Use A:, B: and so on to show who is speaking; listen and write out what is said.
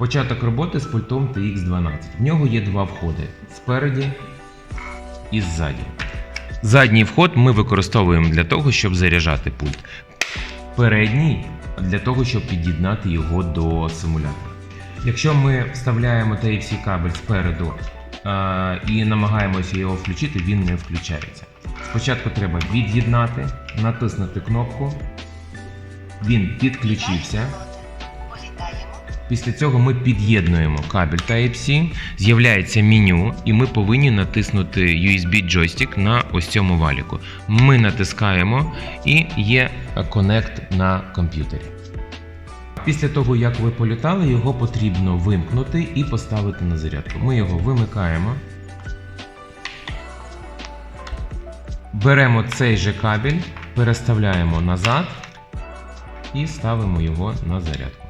A: Початок роботи з пультом TX12. В нього є два входи спереді і ззаді. Задній вход ми використовуємо для того, щоб заряджати пульт. Передній для того, щоб під'єднати його до симулятора. Якщо ми вставляємо Type-C кабель спереду а, і намагаємося його включити, він не включається. Спочатку треба від'єднати, натиснути кнопку. Він підключився. Після цього ми під'єднуємо кабель Type-C, з'являється меню, і ми повинні натиснути USB джойстик на ось цьому валіку. Ми натискаємо і є Connect на комп'ютері. Після того, як ви політали, його потрібно вимкнути і поставити на зарядку. Ми його вимикаємо. Беремо цей же кабель, переставляємо назад і ставимо його на зарядку.